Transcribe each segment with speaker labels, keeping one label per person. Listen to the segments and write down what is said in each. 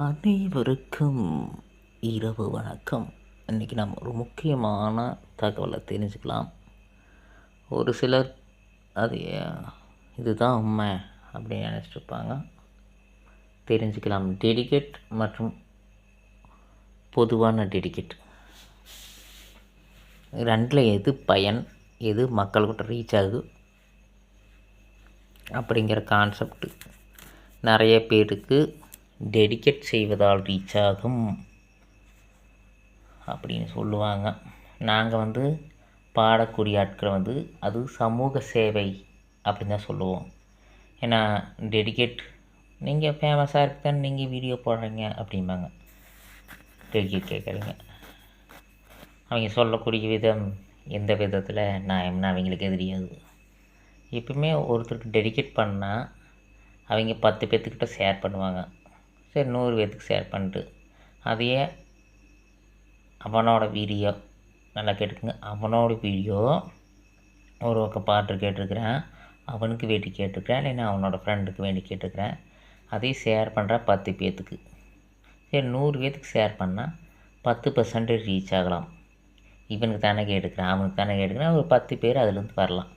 Speaker 1: அனைவருக்கும் இரவு வணக்கம். இன்றைக்கி நம்ம ஒரு முக்கியமான தகவலை தெரிஞ்சுக்கலாம். ஒரு சிலர் அது இதுதான் உண்மை அப்படின்னு நினச்சிட்டு இருப்பாங்க. தெரிஞ்சுக்கலாம். டெடிகேட் மற்றும் பொதுவான டெடிகேட் ரெண்டில் எது பயன் எது மக்கள்கிட்ட ரீச் ஆகுது அப்படிங்கிற கான்செப்ட் நிறைய பேருக்கு டெடிகேட் செய்வதால் ரீச் ஆகும். அப்படின்னு சொல்லுவாங்க. நாங்கள் வந்து பாடக்கூடிய ஆட்களை வந்து அது சமூக சேவை அப்படின்னு தான் சொல்லுவோம். ஏன்னா டெடிகேட் நீங்கள் ஃபேமஸாக இருக்குதான் நீங்கள் வீடியோ போடுறீங்க அப்படிம்பாங்க. டெடிகேட் கேட்குறீங்க அவங்க சொல்லக்கூடிய விதம் எந்த விதத்தில் நான் அவங்களுக்கே தெரியாது. எப்பவுமே ஒருத்தருக்கு டெடிகேட் பண்ணால் அவங்க பத்து பேர்த்துக்கிட்ட ஷேர் பண்ணுவாங்க. சரி நூறு பேர்த்துக்கு ஷேர் பண்ணிட்டு அதையே அவனோட வீடியோ நல்லா கேட்டுக்குங்க. அவனோட வீடியோ ஒரு பக்கம் பாட்டு கேட்டிருக்கிறேன் அவனுக்கு வேண்டி கேட்டிருக்கிறேன் இல்லைன்னா அவனோட ஃப்ரெண்டுக்கு வேண்டி கேட்டிருக்கிறேன். அதையும் ஷேர் பண்ணுற பத்து பேர்த்துக்கு சரி நூறு பேர்த்துக்கு ஷேர் பண்ணால் பத்து பர்சன்டேஜ் ரீச் ஆகலாம். இவனுக்கு தானே கேட்டுக்கிறேன் அவனுக்கு தானே கேட்டுக்கிறேன் ஒரு பத்து பேர் அதுலேருந்து வரலாம்.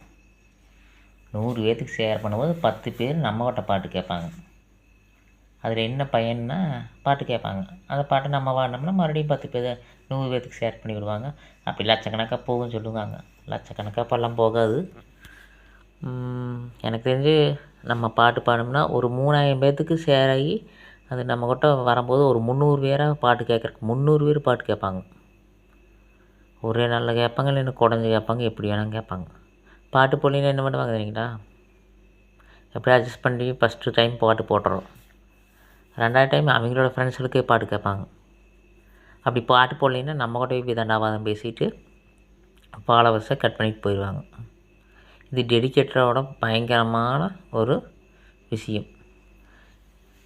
Speaker 1: நூறு பேர்த்துக்கு ஷேர் பண்ணும்போது பத்து பேர் நம்மகிட்ட பாட்டு கேட்பாங்க. அதில் என்ன பயன்னா பாட்டு கேட்பாங்க. அந்த பாட்டை நம்ம பாடினோம்னா மறுபடியும் பத்து பேர் நூறு பேர்த்துக்கு ஷேர் பண்ணி விடுவாங்க. அப்படி லட்சக்கணக்காக போகும் சொல்லுவாங்க. லட்சக்கணக்காக பழம் போகாது. எனக்கு தெரிஞ்சு நம்ம பாட்டு பாடணும்னா ஒரு மூணாயிரம் பேர்த்துக்கு ஷேர் ஆகி அது நம்ம கிட்ட வரும்போது ஒரு முந்நூறு பேராக பாட்டு கேட்குறக்கு முந்நூறு பேர் பாட்டு கேட்பாங்க. ஒரே நாளில் கேட்பாங்க இல்லைன்னா குடஞ்சி கேட்பாங்க எப்படி வேணாலும் கேட்பாங்க. பாட்டு போடலின்னா என்ன பண்ணுவாங்க தெரியுங்களா? எப்படி அட்ஜஸ்ட் பண்ணி ஃபஸ்ட்டு டைம் பாட்டு போட்டுறோம். ரெண்டாவது டைம் அவங்களோட ஃப்ரெண்ட்ஸுகளுக்கே பாட்டு கேட்பாங்க. அப்படி பாட்டு போடலைன்னா நம்ம கூட போய் தண்டாவாதம் பேசிட்டு ஃபாலோவர்ஸை கட் பண்ணிட்டு போயிடுவாங்க. இது டெடிக்கேட்டரோட பயங்கரமான ஒரு விஷயம்.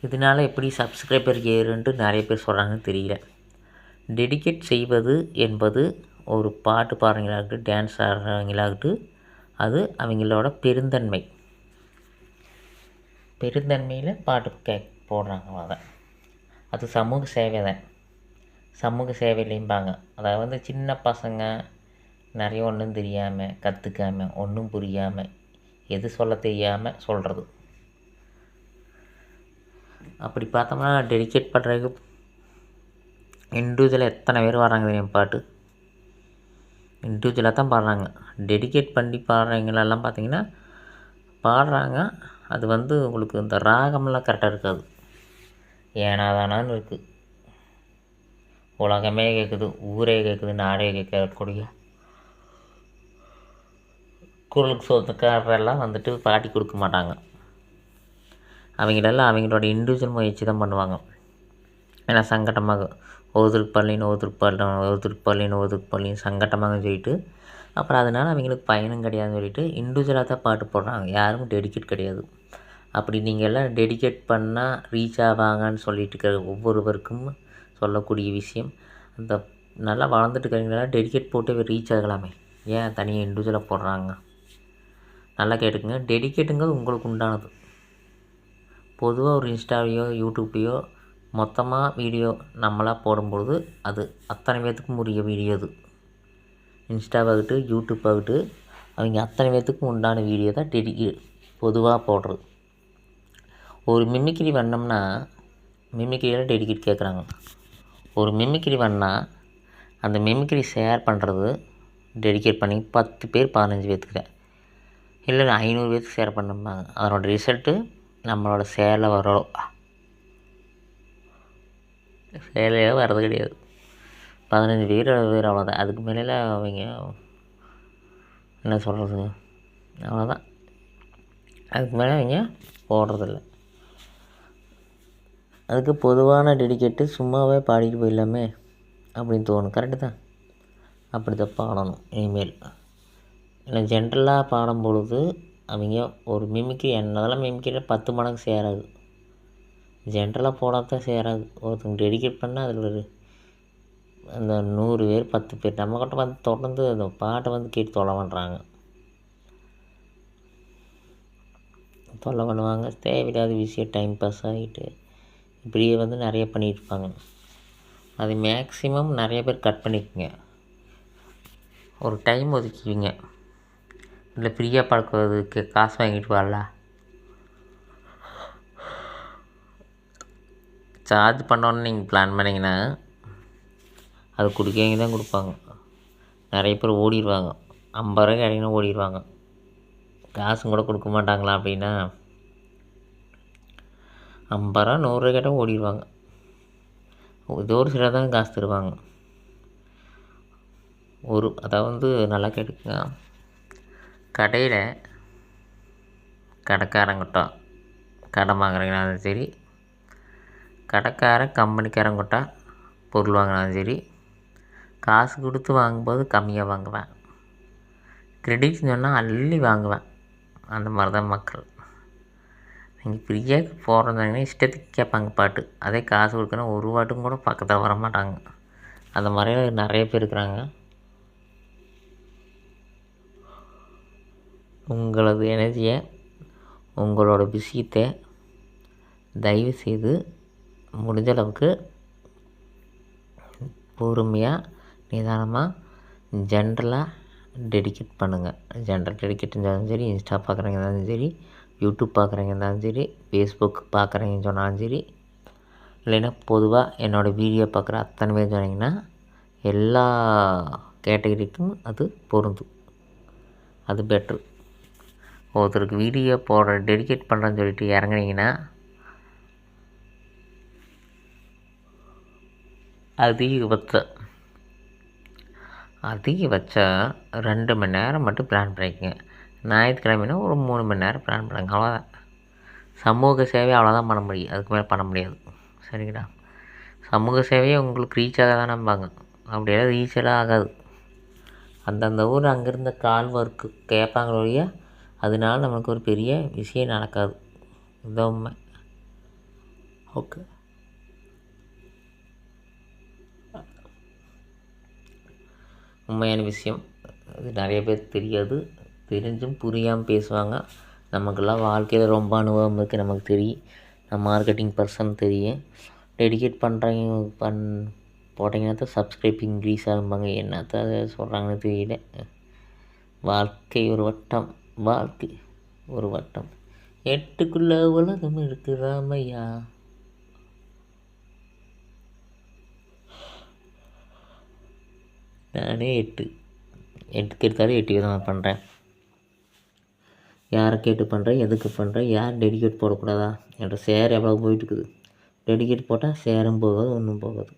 Speaker 1: இதனால் எப்படி சப்ஸ்கிரைபர் ஏறுன்ட்டு நிறைய பேர் சொல்கிறாங்கன்னு தெரியல. டெடிகேட் செய்வது என்பது ஒரு பாட்டு பாடுறவங்களாகட்டும் டான்ஸ் ஆடுறவங்களாகட்டும் அது அவங்களோட பெருந்தன்மை. பெருந்தன்மையில் பாட்டு கே போடுறாங்க அதை. அது சமூக சேவை தான். சமூக சேவையிலையும்பாங்க. அதாவது வந்து சின்ன பசங்க நிறைய ஒன்றும் தெரியாமல் கற்றுக்காமல் ஒன்றும் புரியாமல் எது சொல்ல தெரியாமல் சொல்கிறது அப்படி பார்த்தோம்னா டெடிகேட் பண்ணுறதுக்கு இண்டிவிஜுவலாக எத்தனை பேர் வராங்க தெரியும் பாட்டு? இண்டிவிஜுவலாக தான் பாடுறாங்க. டெடிகேட் பண்ணி பாடுறவங்களெல்லாம் பார்த்தீங்கன்னா பாடுறாங்க. அது வந்து உங்களுக்கு இந்த ராகமெல்லாம் கரெக்டாக இருக்காது. ஏனாதானான்னு இருக்குது உலகமே கேட்குது ஊரே கேட்குது நாடே கேட்கக்கூடிய குரலுக்கு சொத்துக்காரெல்லாம் வந்துட்டு பாட்டி கொடுக்க மாட்டாங்க. அவங்களெல்லாம் அவங்களோட இண்டிவிஜுவல் முயற்சி தான் பண்ணுவாங்க. ஏன்னா சங்கட்டமாக ஒருத்தருக்கு பள்ளின்னு ஒருத்தருக்கு பள்ளி ஒருத்தருக்கு பள்ளின்னு ஒருத்தருக்கு பள்ளின்னு சங்கட்டமாக சொல்லிட்டு அப்புறம் அதனால் அவங்களுக்கு பயனும் கிடையாதுன்னு சொல்லிட்டு இண்டிவிஜுவலாக தான் பாட்டு போடுறாங்க. யாரும் டெடிக்கேட் கிடையாது. அப்படி நீங்கள் எல்லாம் டெடிகேட் பண்ணால் ரீச் ஆவாங்கன்னு சொல்லிட்டு இருக்கிற ஒவ்வொருவருக்கும் சொல்லக்கூடிய விஷயம். அந்த நல்லா வளர்ந்துட்டு இருக்கிறீங்களா டெடிகேட் போட்டு ரீச் ஆகலாமே. ஏன் தனியாக இண்டிவிஜுவலாக போடுறாங்க? நல்லா கேட்டுக்குங்க. டெடிகேட்டுங்கிறது உங்களுக்கு உண்டானது. பொதுவாக ஒரு இன்ஸ்டாவையோ யூடியூப்பையோ மொத்தமாக வீடியோ நம்மளாக போடும்பொழுது அது அத்தனை பேர்த்துக்கும் உரிய வீடியோ அது. இன்ஸ்டாவாகட்டு யூடியூப் ஆகட்டு அவங்க அத்தனை பேர்த்துக்கும் உண்டான வீடியோ தான் டெடிகே பொதுவாக போடுறது. ஒரு மிமிக்ரி பண்ணோம்னா மிமிக்ரியில் டெடிக்கேட் கேட்குறாங்க ஒரு மிமிக்ரி வண்ணா அந்த மிமிக்ரி ஷேர் பண்ணுறது டெடிகேட் பண்ணி பத்து பேர் பதினஞ்சு பேர்த்துக்கு இல்லை ஐநூறு பேருக்கு ஷேர் பண்ணும்பாங்க. அதனோட ரிசல்ட்டு நம்மளோட சேலை வரும். சேலையே வர்றது கிடையாது. பதினஞ்சு பேர் பேர் அவ்வளோதான் அதுக்கு மேலே அவங்க என்ன சொல்கிறது அவ்வளோதான் அதுக்கு மேலே அவங்க போடுறதில்ல. அதுக்கு பொதுவான டெடிக்கேட்டு சும்மாவே பாடிட்டு போயிடலாமே அப்படின்னு தோணும். கரெக்டு தான். அப்படி தான் பாடணும் இனிமேல். இல்லை ஜென்ரலாக பாடும் பொழுது அவங்க ஒரு மிமிக்ரி என்னதெல்லாம் மிமிக்ரியில் பத்து மடங்கு சேராது. ஜென்ரலாக போடாதான் சேராது. ஒருத்தங்க டெடிகேட் பண்ணால் அதில் ஒரு அந்த நூறு பேர் பத்து பேர் நம்மக்கிட்ட வந்து தொடர்ந்து அந்த பாட்டை வந்து கேட்டு தொலை பண்ணுறாங்க தொல்லை பண்ணுவாங்க. தேவையில்லாத விஷயம் டைம் பாஸ் ஆகிட்டு இப்படியே வந்து நிறைய பண்ணியிருப்பாங்க. இருப்பாங்க அது மேக்ஸிமம் நிறைய பேர் கட் பண்ணிக்கோங்க. ஒரு டைம் ஒதுக்கிவிங்க இல்லை ஃப்ரீயாக பழக்கிறதுக்கு காசு வாங்கிட்டு வரல சார்ஜ் பண்ணோன்னு நீங்கள் பிளான் பண்ணிங்கன்னா அது கொடுக்கவங்க தான் கொடுப்பாங்க. நிறைய பேர் ஓடிடுவாங்க ஐம்பது ரூபாய்க்கு கிடைக்குன்னா ஓடிடுவாங்க காசும் கூட கொடுக்க மாட்டாங்களா அப்படின்னா ஐம்பது ரூபா நூறுரூவா கேட்டால் ஓடிடுவாங்க. ஏதோ ஒரு சிலர் தான் காசு தருவாங்க. ஒரு அதாவது வந்து நல்லா கேட்டுக்கங்க. கடையில் கடைக்காரங்கிட்ட கடன் வாங்குறீங்கனாலும் சரி கடைக்காரன் கம்பெனிக்காரங்கிட்ட பொருள் வாங்கினாலும் சரி காசு கொடுத்து வாங்கும்போது கம்மியாக வாங்குவேன். கிரெடிட்னு சொன்னால் அள்ளி வாங்குவேன். அந்த மாதிரி தான் மக்கள். நீங்கள் ஃப்ரீயாக போகிறதாங்கன்னா இஷ்டத்துக்கு கேட்பாங்க பாட்டு. அதே காசு கொடுக்கணும் ஒரு பாட்டும் கூட பக்கத்தில் வர மாட்டாங்க அந்த மாதிரி நிறைய பேர் இருக்கிறாங்க. உங்களது எனர்ஜியை உங்களோட விஷயத்தை தயவு செய்து முடிஞ்ச அளவுக்கு பொறுமையாக நிதானமாக ஜென்ரலாக டெடிகேட் பண்ணுங்கள் ஜென்ரல் டெடிகேட் இருந்தாலும் சரி இன்ஸ்டா பார்க்குறீங்க இருந்தாலும் சரி யூடியூப் பார்க்குறவங்க இருந்தாலும் சரி ஃபேஸ்புக் பார்க்குறவங்க சொன்னாலும் சரி இல்லைன்னா பொதுவாக என்னோடய வீடியோ பார்க்குற அத்தனை பேர் சொன்னீங்கன்னா எல்லா கேட்டகரிக்கும் அது பொருந்தும். அது பெட்ரு ஒருத்தருக்கு வீடியோ போடுற டெடிகேட் பண்ணுறேன்னு சொல்லிட்டு இறங்குனீங்கன்னா அதிகபட்சம் அதிகபட்சம் ரெண்டு மணி நேரம் மட்டும் பிளான் பண்ணிக்கங்க. ஞாயிற்றுக்கிழமைனா ஒரு மூணு மணி நேரம் பிளான் பண்ணுங்க. அவ்வளோதான் சமூக சேவை அவ்வளோதான் பண்ண முடியும். அதுக்கு மேலே பண்ண முடியாது. சரிங்களா? சமூக சேவையை உங்களுக்கு ரீச் ஆக தான் நம்பாங்க அப்படியெல்லாம் ரீச் எல்லாம் ஆகாது. அந்தந்த ஊர் அங்கேருந்த கால் ஒர்க்கு கேட்பாங்களோடைய ஒழிய அதனால நமக்கு ஒரு பெரிய விஷயம் நடக்காது. இதுதான் உண்மை. ஓகே உண்மையான விஷயம். அது நிறைய பேர் தெரியாது. தெரிஞ்சும் புரியாமல் பேசுவாங்க. நமக்கெல்லாம் வாழ்க்கையில் ரொம்ப அனுபவம் இருக்குது நமக்கு தெரியும். நான் மார்க்கெட்டிங் பர்சன் தெரியும். டெடிகேட் பண்ணுறவங்க பண் போட்டிங்கன்னா தான் சப்ஸ்கிரைப் இன்க்ரீஸ் ஆகும்பாங்க. என்னத்த சொல்கிறாங்கன்னு தெரியல. வாழ்க்கை ஒரு வட்டம் வாழ்க்கை ஒரு வட்டம். எட்டுக்குள்ளே உலகம் இருக்குதாமையா நானே எட்டு. எட்டுக்கு எடுத்தாலும் எட்டு விதமாக பண்ணுறேன் யாரை கேட்டு பண்ணுறேன் எதுக்கு பண்ணுறேன் யார் டெடிகேட் போடக்கூடாதா என்ற சேர் எவ்வளோ போயிட்டுருக்குது. டெடிகேட் போட்டால் சேரும் போகாது ஒன்றும் போகாது.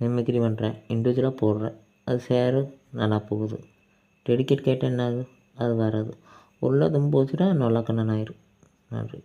Speaker 1: மிமிக்ரி பண்ணுறேன் இண்டிவிஜுவலாக போடுறேன் அது சேரு நல்லா போகுது. டெடிகேட் கேட்டால் என்ன ஆகுது அது வராது. உள்ளதும் போச்சுன்னா நல்லா கண்ணன் ஆயிரும் நன்றி.